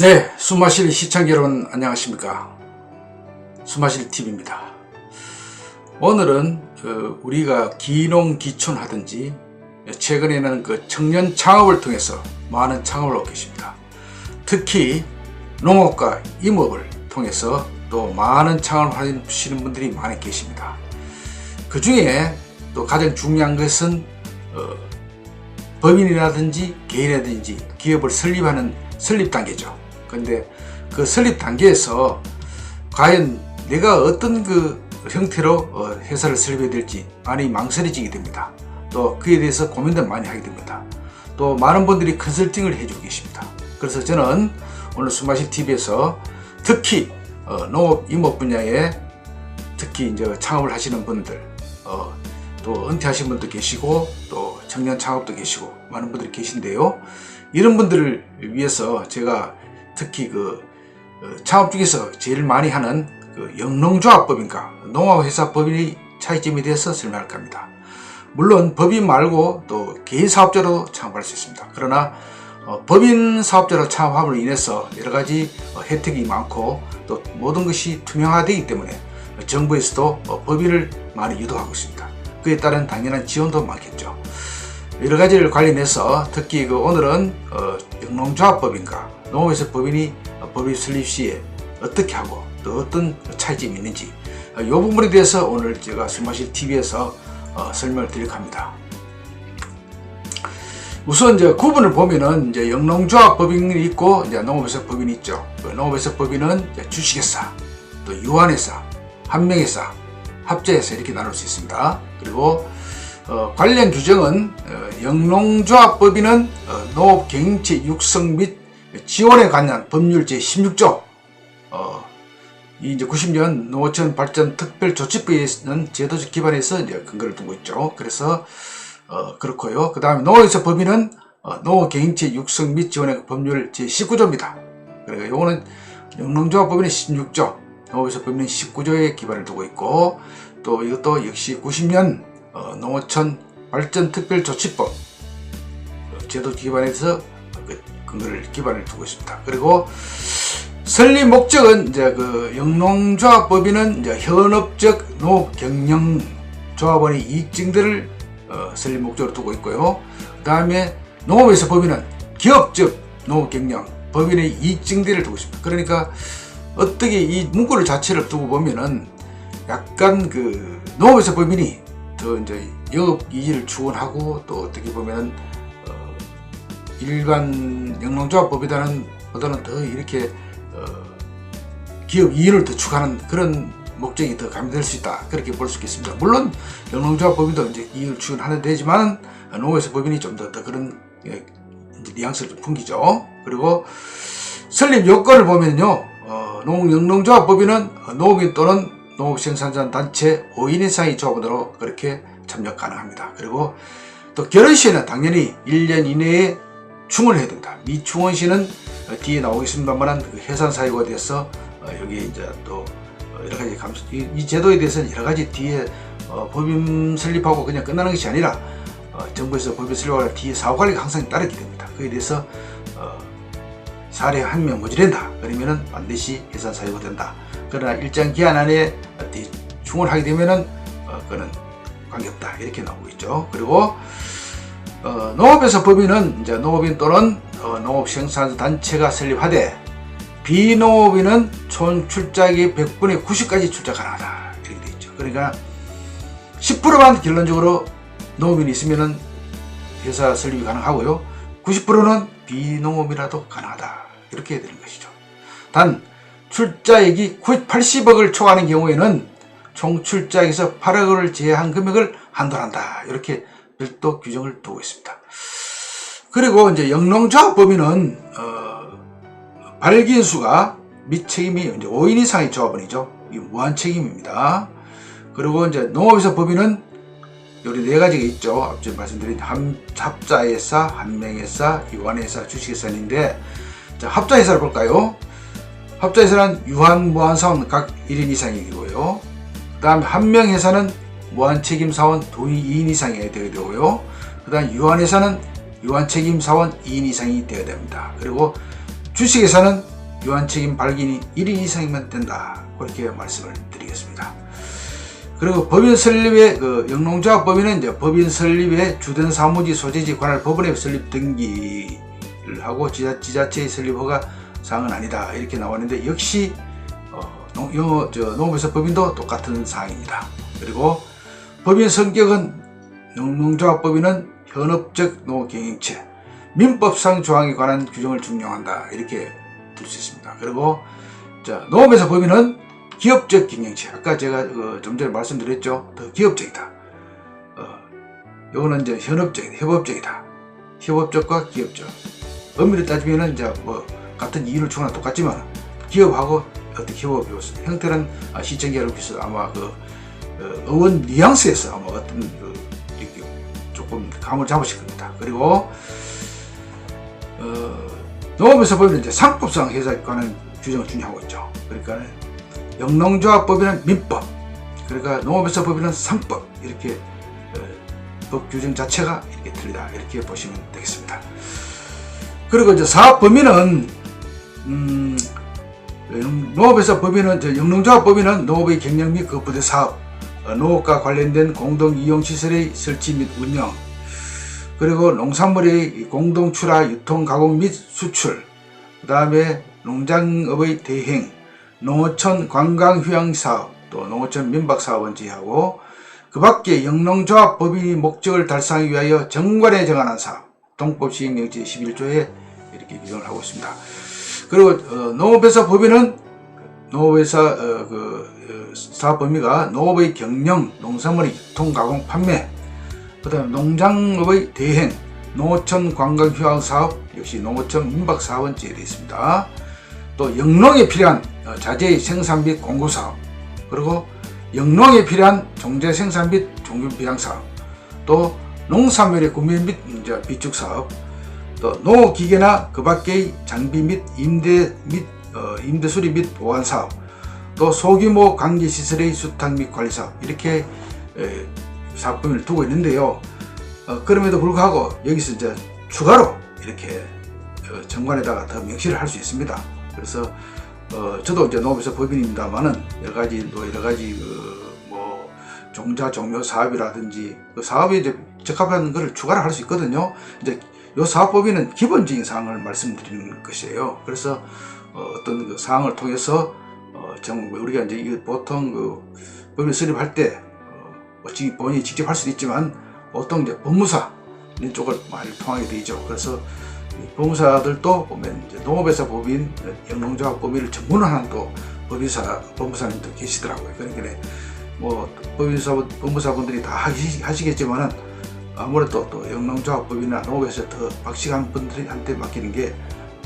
네, 수마실 시청자 여러분 안녕하십니까? 수마실 TV입니다. 오늘은 그 우리가 기농 기촌 하든지 최근에는 그 청년 창업을 통해서 많은 창업을 하고 계십니다. 특히 농업과 임업을 통해서 또 많은 창업을 하시는 분들이 많이 계십니다. 그 중에 또 가장 중요한 것은 어, 법인이라든지 개인이라든지 기업을 설립하는 설립 단계죠. 근데 그 설립 단계에서 과연 내가 어떤 그 형태로 어, 회사를 설립해야 될지 많이 망설여지게 됩니다. 또 그에 대해서 고민도 많이 하게 됩니다. 또 많은 분들이 컨설팅을 해주고 계십니다. 그래서 저는 오늘 수마실 TV에서 특히 어, 농업 임업 분야에 특히 이제 창업을 하시는 분들 어, 또 은퇴하신 분도 계시고 또 청년 창업도 계시고 많은 분들이 계신데요. 이런 분들을 위해서 제가 특히 그 어, 창업 중에서 제일 많이 하는 그 영농조합법인가 농업회사 법인의 차이점에 대해서 설명할 겁니다. 물론 법인 말고 또 개인 사업자로 창업할 수 있습니다. 그러나 어, 법인 사업자로 창업함으로 인해서 여러 가지 어, 혜택이 많고 또 모든 것이 투명화되기 때문에 정부에서도 어, 법인을 많이 유도하고 있습니다. 그에 따른 당연한 지원도 많겠죠. 여러 가지를 관련해서 특히 그 오늘은 어, 영농조합법인가 농업에서 법인이 어, 법인 설립 시에 어떻게 하고 또 어떤 차이점이 있는지 어, 이 부분에 대해서 오늘 제가 술 마실 TV에서 어, 설명을 드리려 합니다. 우선 이제 구분을 보면은 이제 영농조합 법인이 있고 이제 농업회사 법인이 있죠. 그 농업회사 법인은 주식회사, 또 유한회사, 한명회사, 합자회사 이렇게 나눌 수 있습니다. 그리고 어, 관련 규정은 어, 영농조합 법인은 어, 농업 경영체 육성 및 지원에 관한 법률 제 16조 어, 이 이제 90년 농어촌 발전 특별 조치법에는 제도적 기반에서 이제 근거를 두고 있죠. 그래서 어, 그렇고요. 그 다음에 농어에서 법인은 어, 농어 개인체 육성 및 지원의 법률 제 19조입니다. 그러니까 요거는 영농조합법인의 16조, 농업에서 법인은 19조에 기반을 두고 있고 또 이것도 역시 90년 어, 농어촌 발전 특별조치법 어, 제도 기반에서 그 근거를 기반을 두고 있습니다. 그리고 설립 목적은 이제 그 영농조합법인은 이제 현업적 농업 경영 조합원의 이익 증대를 어, 설립 목적으로 두고 있고요. 그 다음에 농업에서 법인은 기업적 농업 경영 법인의 이익 증대를 두고 있습니다. 그러니까 어떻게 이 문구를 자체를 두고 보면은 약간 그 농업에서 법인이 더 이제 영업 이익을 추구하고 또 어떻게 보면은 어, 일반 영농조합법보다는 보다는 더 이렇게 어, 기업 이익을 더 추구하는 그런 목적이 더 가미될 수 있다 그렇게 볼 수 있겠습니다. 물론 영농조합법인도 이제 이익을 추구하는 되지만 농업에서 법인이 좀 더 그런 예, 뉘앙스를 좀 풍기죠. 그리고 설립 요건을 보면요, 어, 농 영농조합법인은 농업인 또는 농업 생산자 단체 5인 이상의 조합원으로 그렇게 참여 가능합니다. 그리고 또 결혼 시에는 당연히 1년 이내에 충원을 해야 됩니다. 미충원 시는 어, 뒤에 나오겠습니다만 그 해산 사유가 돼서 어, 여기 이제 또 어, 여러 가지 감수 이, 이 제도에 대해서는 여러 가지 뒤에 어, 법인 설립하고 그냥 끝나는 것이 아니라 어, 정부에서 법인 설립하고 뒤에 사후 관리가 항상 따르게 됩니다. 그에 대해서 어, 사례 한 명 모집된다 그러면은 반드시 해산 사유가 된다. 그러나 일정 기한 안에 어디 충원하게 되면은 어, 그는 관계 없다 이렇게 나오고 있죠. 그리고 어, 농업에서 법인은 이제 농업인 또는 어, 농업 생산 단체가 설립하되 비농업인은 총 출자액의 100분의 90까지 출자 가능하다 이렇게 되어 있죠. 그러니까 10%만 결론적으로 농업인이 있으면은 회사 설립이 가능하고요. 90%는 비농업이라도 가능하다 이렇게 되는 것이죠. 단 출자액이 80억을 초과하는 경우에는 총 출자액에서 8억을 제외한 금액을 한도한다 이렇게 별도 규정을 두고 있습니다. 그리고 이제 영농조합 범위는 어, 발기인수가 및 책임이 이제 5인 이상의 조합원이죠. 이 무한 책임입니다. 그리고 이제 농업에서 법인은 여기 네 가지가 있죠. 앞서 말씀드린 함, 합자회사, 한명회사, 유한회사, 주식회사인데 자, 합자회사를 볼까요? 합자회사는 유한, 무한 사원 각 1인 이상이고요. 그 다음 한명회사는 무한 책임 사원 2인 이상이 되어야 되고요. 그 다음 유한회사는 유한 책임 사원 2인 이상이 되어야 됩니다. 그리고 주식에서는 유한책임 발견이 1인 이상이면 된다. 그렇게 말씀을 드리겠습니다. 그리고 법인 설립의 그 영농조합 법인은 이제 법인 설립의 주된 사무지 소재지 관할 법원의 설립 등기를 하고 지자, 지자체의 설립 허가 사항은 아니다 이렇게 나왔는데 역시 어, 농, 요, 저, 농업에서 법인도 똑같은 사항입니다. 그리고 법인 성격은 영농조합 법인은 현업적 농업경영체 민법상 조항에 관한 규정을 준용한다 이렇게 들 수 있습니다. 그리고 자, 농업에서 법인은 기업적 경영체 아까 제가 어, 좀 전에 말씀드렸죠 더 기업적이다. 어, 요거는 이제 현업적이다, 협업적이다. 협업적과 기업적. 엄밀히 따지면은 이제 뭐 같은 이유를 추구나 똑같지만 기업하고 어떻게 협업이 있습니다. 형태는 아, 시청자를 비서 아마 그 어, 어원 뉘앙스에서 아마 어떤 그 이렇게 조금 감을 잡으실 겁니다. 그리고 어, 농업에서 보면 이제 상법상 회사에 관한 규정을 준용하고 있죠. 그러니까 영농조합법에는 민법, 그러니까 농업에서 법에는 상법 이렇게 어, 법 규정 자체가 이렇게 틀리다 이렇게 보시면 되겠습니다. 그리고 이제 사업 범위는 음, 농업에서 법인은 저 영농조합 법인은 농업의 경영 및그 부대 사업, 어, 농업과 관련된 공동 이용 시설의 설치 및 운영, 그리고 농산물의 공동 출하, 유통, 가공 및 수출, 그 다음에 농장업의 대행, 농어촌 관광 휴양 사업, 또 농어촌 민박 사업은 제하고 그 밖에 영농조합 법인이 목적을 달성하기 위하여 정관에 정하는 사업, 동법 시행령 제 11조에 이렇게 규정을 하고 있습니다. 그리고 어, 농업회사 법인은 농업회사 어, 그 어, 사업 범위가 농업의 경영, 농산물의 유통, 가공, 판매, 그 다음 농장업의 대행, 농어촌 관광 휴양 사업 역시 농어촌 민박 사업은 제되어 있습니다. 또 영농에 필요한 어, 자재의 생산 및 공급 사업, 그리고 영농에 필요한 종재 생산 및 종균 비량 사업, 또 농산물의 구매 및 비축 사업, 또 농업기계나 그 밖의 장비 및 임대 및 어, 임대 수리 및 보안 사업, 또 소규모 관계 시설의 수탁 및 관리 사업 이렇게 에, 사업 범위를 두고 있는데요. 어, 그럼에도 불구하고 여기서 이제 추가로 이렇게 어, 정관에다가 더 명시를 할 수 있습니다. 그래서 어, 저도 이제 농업에서 법인입니다만은 여러 가지 또 여러 가지 그뭐 종자 종묘 사업이라든지 그 사업에 이제 적합한 것을 추가를 할 수 있거든요. 이제 요 사업법인은 기본적인 사항을 말씀드리는 것이에요. 그래서 어, 떤 그 사항을 통해서 어, 정 우리가 이제 이 보통 그 법인 수립할 때 어, 뭐 지- 본인이 직접 할 수도 있지만 보통 이제 법무사 이런 쪽을 많이 통하게 되죠. 그래서 이 법무사들도 보면 이제 농업회사 법인, 영농조합 법인을 전문화하는 또 법인사, 법무사님도 계시더라고요. 그러니까 뭐 법인사, 법무사분들이 다 하시, 하시겠지만은 아무래도 또 영농조합 법이나 농업에서 더 박식한 분들한테 맡기는 게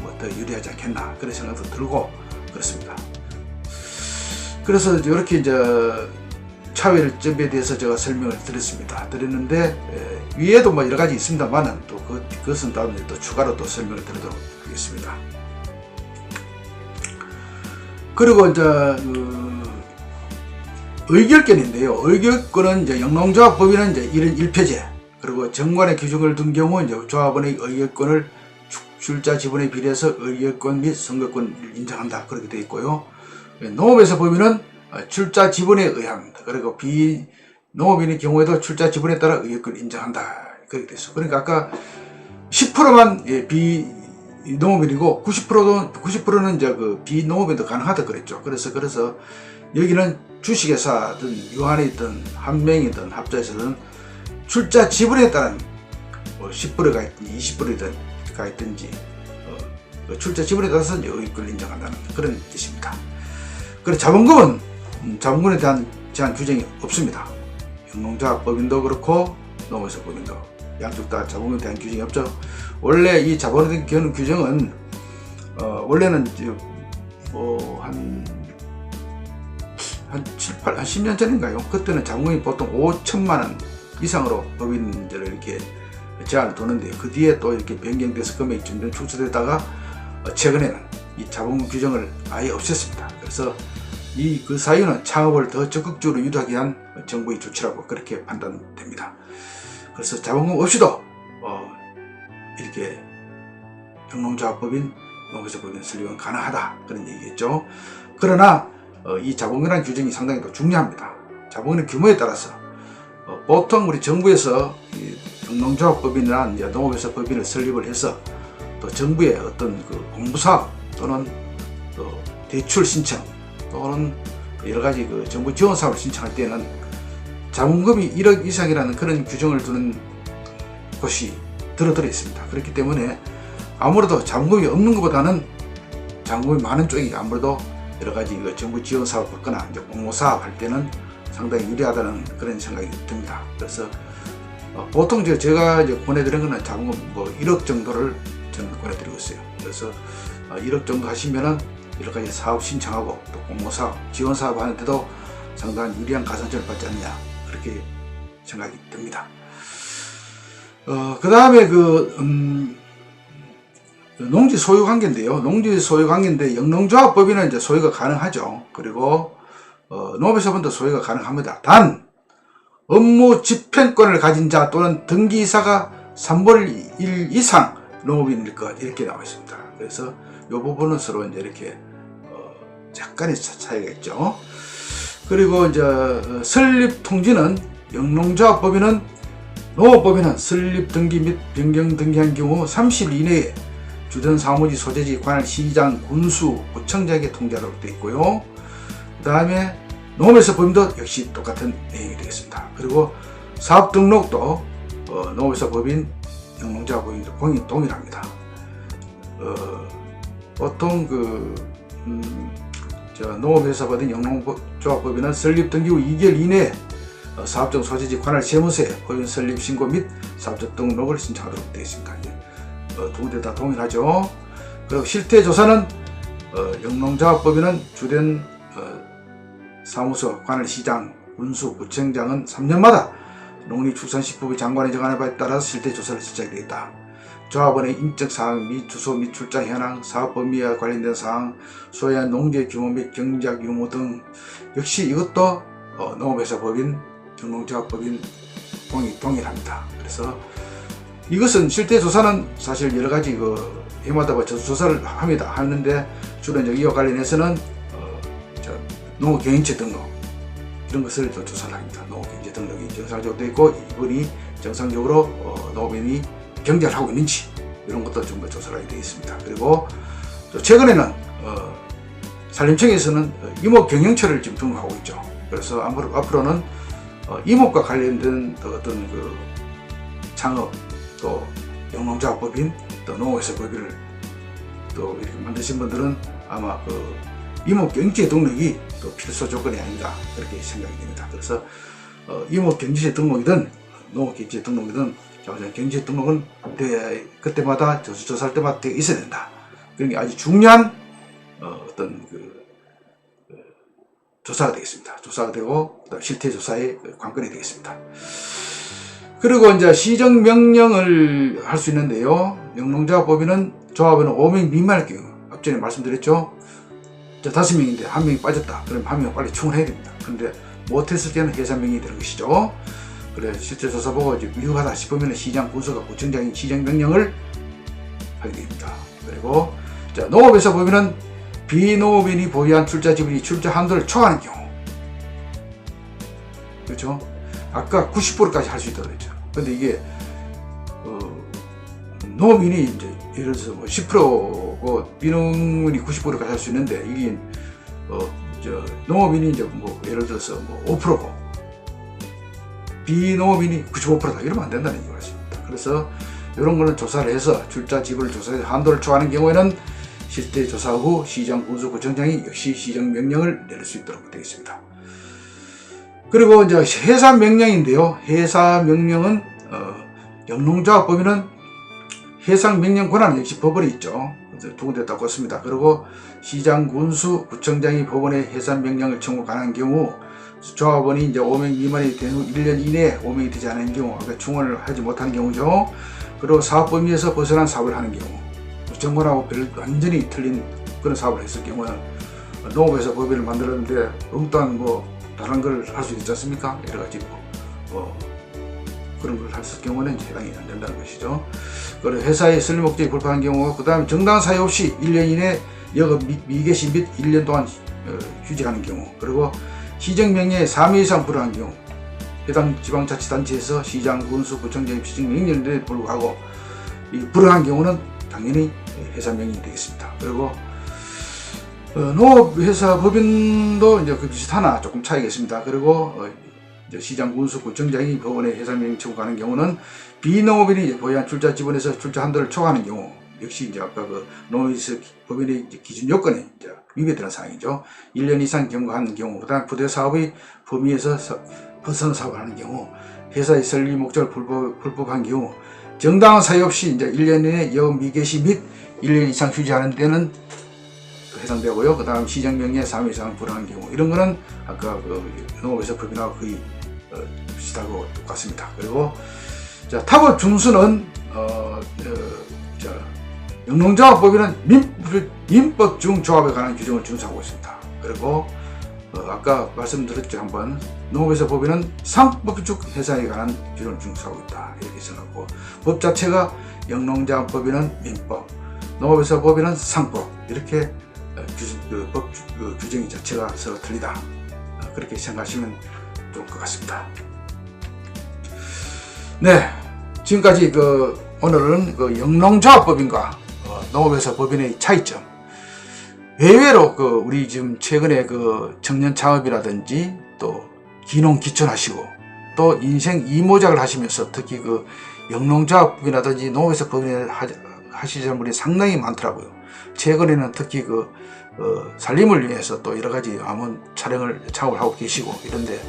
뭐 더 유리하지 않겠나 그런 생각도 들고 그렇습니다. 그래서 이렇게 이제 차별점에 대해서 제가 설명을 드렸습니다. 드렸는데 에, 위에도 뭐 여러 가지 있습니다만은 또 그, 그것은 다음에 또 추가로 또 설명을 드리도록 하겠습니다. 그리고 이제 그 의결권인데요. 의결권은 이제 영농조합 법인은 이제 이런 1표제 그리고 정관의 규정을 둔 경우 이제 조합원의 의결권을 출- 출자 지분에 비례해서 의결권 및 선거권을 인정한다 그렇게 되어 있고요. 농업에서 어, 출자 지분에 의한 그리고 비 농업인의 경우에도 출자 지분에 따라 의결권을 인정한다 그렇게 됐어. 그러니까 아까 10%만 예, 비 농업인이고 90%도 90%는 이제 그 비농업인도 가능하다 그랬죠. 그래서 그래서 여기는 주식회사든 유한이든 한 명이든 합자에서는 출자 지분에 따른 뭐 10%가 있든지 20%가 있든지 어, 그 출자 지분에 따라서 의결을 인정한다는 그런 뜻입니다. 그리고 자본금은 음, 자본금에 대한 제한 규정이 없습니다. 영농자 법인도 그렇고 농업에서 법인도 양쪽 다 자본금에 대한 규정이 없죠. 원래 이 자본에 대한 규정은 어, 원래는 뭐한 한 7, 8, 한 10년 전인가요? 그때는 자본금이 보통 5천만 원 이상으로 법인들을 이렇게 제한을 두는데 그 뒤에 또 이렇게 변경돼서 금액이 점점 축소되다가 어, 최근에는 이 자본금 규정을 아예 없앴습니다. 그래서 이 그 사유는 창업을 더 적극적으로 유도하기 위한 정부의 조치라고 그렇게 판단됩니다. 그래서 자본금 없이도 어, 이렇게 영농조합법인 농업에서 법인 설립은 가능하다 그런 얘기겠죠. 그러나 어, 이 자본금이라는 규정이 상당히 또 중요합니다. 자본금 규모에 따라서 어, 보통 우리 정부에서 이 영농조합법인이나 이제 농업에서 법인을 설립을 해서 또 정부의 어떤 그 공부사업 또는 또 대출 신청 또는 여러 가지 그 정부 지원 사업을 신청할 때는 자본금이 1억 이상이라는 그런 규정을 두는 곳이 들어들어 있습니다. 그렇기 때문에 아무래도 자본금이 없는 것보다는 자본금이 많은 쪽이 아무래도 여러 가지 그 정부 지원 사업 받거나 이제 공모 사업 할 때는 상당히 유리하다는 그런 생각이 듭니다. 그래서 어, 보통 제가 이제 권해드린 거는 자본금 뭐 1억 정도를 저는 권해드리고 있어요. 그래서 어, 1억 정도 하시면은 여러 가지 사업 신청하고 또 공모 사업, 지원 사업 하는데도 상당한 유리한 가산점을 받지 않느냐 그렇게 생각이 듭니다. 어, 그 다음에 그, 음, 그 농지 소유 관계인데요. 농지 소유 관계인데 영농조합법인은 이제 소유가 가능하죠. 그리고 어, 농업에서부터 소유가 가능합니다. 단 업무 집행권을 가진 자 또는 등기이사가 3분의 1 이상 농업인일 것 이렇게 나와 있습니다. 그래서 이 부분은 서로 이제 이렇게 어, 약간의 차- 차이가 있죠. 그리고 이제 어, 설립 통지는 영농조합법인은 농업법인은 설립 등기 및 변경 등기한 경우 30일 이내에 주된 사무지 소재지 관할 시장 군수 구청장에게 통지하도록 되어 있고요. 그 다음에 농업에서 법인도 역시 똑같은 내용이 되겠습니다. 그리고 사업 등록도 어, 농업에서 법인, 영농자 법인 공인 동일합니다. 어, 보통 그 음, 저 농업회사 법인 영농조합법인은 설립 등기 후 2개월 이내에 어, 사업적 소재지 관할 세무서에 법인 설립 신고 및 사업적 등록을 신청하도록 되어 있습니다. 어, 두 군데 다 동일하죠. 그리고 실태 조사는 어, 영농자업법인은 주된 어, 사무소, 관할 시장, 군수, 구청장은 3년마다 농림축산식품부 장관의 정한에 따라서 실태 조사를 실시하게 되겠다. 조합원의 인적 사항 및 주소 및 출장 현황, 사업 범위와 관련된 사항, 소유한 농지 규모 및 경작 유무 등 역시 이것도 어, 농업회사 법인, 정농조합법인 동일, 동일합니다. 그래서 이것은 실태 조사는 사실 여러 가지 그 해마다 뭐 조사를 합니다. 하는데 주로 이제 이와 관련해서는 어, 저 농업 경영체 등록 이런 것을 또 조사를 합니다. 농업 경영체 등록이 정상적으로 되어 있고 이분이 정상적으로 어, 농업인이 경제를 하고 있는지 이런 것도 전부 조사를 하게 되어 있습니다. 그리고 또 최근에는 어, 산림청에서는 어, 이목 경영처를 지금 등록하고 있죠. 그래서 앞으로, 앞으로는 어, 이목과 관련된 또 어떤 그 창업 또 영농자법인 또 농업회사 법인을 또 이렇게 만드신 분들은 아마 그 이목 경제 등록이 또 필수 조건이 아닌가 그렇게 생각이 됩니다. 그래서 어, 이목 경제 등록이든 농업 경제 등록이든 경제 등록은 돼- 그때마다 조사, 조사할 때마다 되어 있어야 된다. 그런 게 아주 중요한 어, 어떤 그, 그 조사가 되겠습니다. 조사가 되고 실태 조사의 그 관건이 되겠습니다. 그리고 이제 시정 명령을 할 수 있는데요. 영농자 법인은 조합에는 5명 미만일 경우 앞전에 말씀드렸죠. 자, 다섯 명인데 한 명이 빠졌다. 그럼 한 명 빨리 충원해야 됩니다. 그런데 못했을 때는 회사 명이 되는 것이죠. 그래 실제 조사 보고 이제 위험하다 싶으면 시장 군수가 구청장이 시정 명령을 하게 됩니다. 그리고 자, 농업에서 보면은 비농업인이 보유한 출자 지분이 출자 한도를 초과하는 경우 그렇죠? 아까 90%까지 할 수 있다고 그랬죠. 근데 이게 어, 농업인이 이제 예를 들어서 뭐 10%고 비농민이 90%까지 할 수 있는데 이게 어, 저 농업인이 이제 뭐 예를 들어서 뭐 5%고 비농업인이 95%다 이러면 안 된다는 얘기가 있습니다. 그래서 이런 거는 조사를 해서 출자 지분을 조사해서 한도를 초과하는 경우에는 실태 조사 후 시장 군수 구청장이 역시 시정 명령을 내릴 수 있도록 되어 있습니다. 그리고 이제 해사 명령인데요. 해사 명령은 어, 영농조합 법인은 해상 명령 권한은 역시 법원에 있죠. 두 군데 닦았습니다. 그리고 시장 군수 구청장이 법원에 해산 명령을 청구 가능한 경우 조합원이 이제 5명 미만이 된 후 1년 이내에 5명이 되지 않은 경우 그러니까 충원을 하지 못하는 경우죠. 그리고 사업 범위에서 벗어난 사업을 하는 경우 정권하고 별 완전히 틀린 그런 사업을 했을 경우는 농업에서 법인을 만들었는데 엉뚱한 뭐 다른 걸 할 수 있지 않습니까? 여러 가지 뭐, 뭐 그런 걸 했을 경우는 해당이 안 된다는 것이죠. 그리고 회사의 설립 목적이 불파한 경우, 그 다음에 정당 사유 없이 1년 이내 여급 미- 미개시 및 1년 동안 어, 휴직하는 경우, 그리고 시정명령에 3회 이상 불허한 경우, 해당 지방자치단체에서 시장, 군수, 구청장의 시정 명령에 불구하고 이 불허한 경우는 당연히 회사 명령이 되겠습니다. 그리고 어, 농업회사 법인도 이제 그 비슷하나 조금 차이가 있습니다. 그리고 어, 시장, 군수, 구청장이 법원에 회사 명령 청구하는 경우는 비농업인이 보유한 출자 지분에서 출자 한도를 초과하는 경우 역시 이제 아까 그 농업에서 법인의 기준 요건에 이제 위배되는 사항이죠. 1년 이상 경과하는 경우, 그다음 부대 사업의 범위에서 서- 벗어난 사업을 하는 경우, 회사의 설립 목적을 불법, 불법한 경우, 정당한 사유 없이 이제 1년 이내 영업 미개시 및 1년 이상 휴지하는 데는 해당되고요. 그 다음 시정명령 3회 이상 불허한 경우 이런 거는 아까 그 농업에서 법인하고 거의 어, 비슷하고 똑같습니다. 그리고 자 타법 중수는 어, 어, 자, 영농조합법인은 민법, 중 조합에 관한 규정을 준수하고 있습니다. 그리고 어, 아까 말씀드렸죠 한번. 농업에서 법인은 상법적 회사에 관한 규정을 준수하고 있다. 이렇게 생각하고. 법 자체가 영농자법인은 민법 농업에서 법인은 상법. 이렇게 어, 규정, 그 법, 그 규정이 자체가 서로 틀리다. 어, 그렇게 생각하시면 좋을 것 같습니다. 네, 지금까지 그 오늘은 그 영농조합법인과 어, 농업에서 법인의 차이점. 외외로 그 우리 지금 최근에 그 청년 창업이라든지 또 기농 기촌하시고 또 인생 이모작을 하시면서 특히 그 영농조합법이라든지 농업에서 법인을 하, 하시는 분이 상당히 많더라고요. 최근에는 특히 그 어, 살림을 위해서 또 여러 가지 아무 촬영을 창업을 하고 계시고 이런데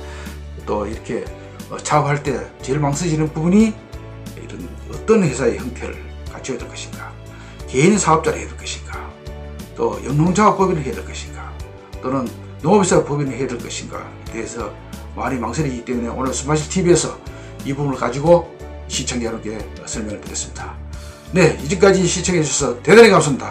또 이렇게 어, 창업할 때 제일 망설이는 부분이 이런 어떤 회사의 형태를 갖춰야 될 것인가 개인 사업자를 해야 될 것인가 또 영농자업법인을 해야 될 것인가 또는 농업회사 법인을 해야 될 것인가 그래서 많이 망설이기 때문에 오늘 스마시 TV에서 이 부분을 가지고 시청자 여러분께 설명을 드렸습니다. 네, 이제까지 시청해 주셔서 대단히 감사합니다.